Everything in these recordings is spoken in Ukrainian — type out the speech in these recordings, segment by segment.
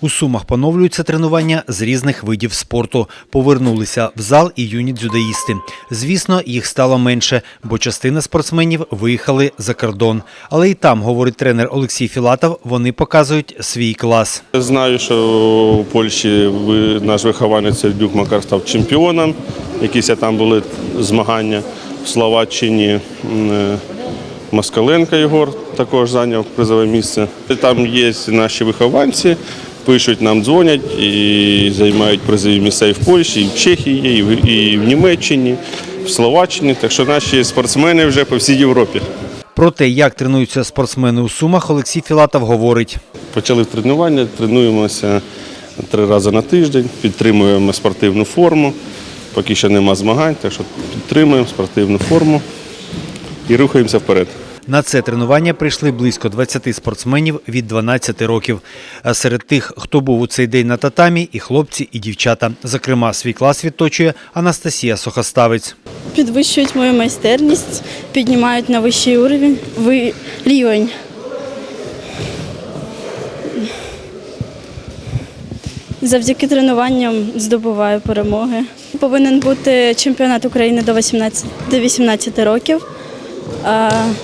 У Сумах поновлюються тренування з різних видів спорту. Повернулися в зал і юні дзюдоїсти. Звісно, їх стало менше, бо частина спортсменів виїхали за кордон. Але і там, говорить тренер Олексій Філатов, вони показують свій клас. Знаю, що у Польщі наш вихованець Сердюк Макар став чемпіоном. Якісь там були змагання в Словаччині. е, Москаленко Єгор також зайняв призове місце. Там є наші вихованці, пишуть нам, дзвонять і займають призові місця і в Польщі, і в Чехії, і в, і в Німеччині, в Словаччині. Так що наші спортсмени вже по всій Європі. Про те, як тренуються спортсмени у Сумах, Олексій Філатов говорить. Почали тренування, тренуємося три рази на тиждень, підтримуємо спортивну форму. Поки що нема змагань, так що підтримуємо спортивну форму і рухаємося вперед. На це тренування прийшли близько 20 спортсменів від 12 років. А серед тих, хто був у цей день на татамі, і хлопці, і дівчата. Зокрема, свій клас відточує Анастасія Сухоставець. підвищують мою майстерність, піднімають на вищий уровень, рівень. Завдяки тренуванням здобуваю перемоги. Повинен бути чемпіонат України до 18, до 18 років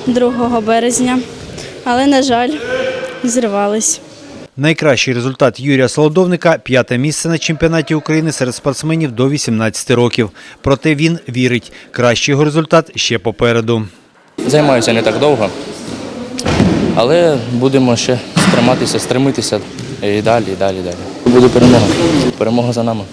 2 березня, але, на жаль, зривались. Найкращий результат Юрія Солодовника – п'яте місце на чемпіонаті України серед спортсменів до 18 років. Проте він вірить, кращий його результат ще попереду. Займаюся не так довго, але будемо ще стриматися, стремитися і далі, і далі, і далі. Буде перемога. Перемога за нами.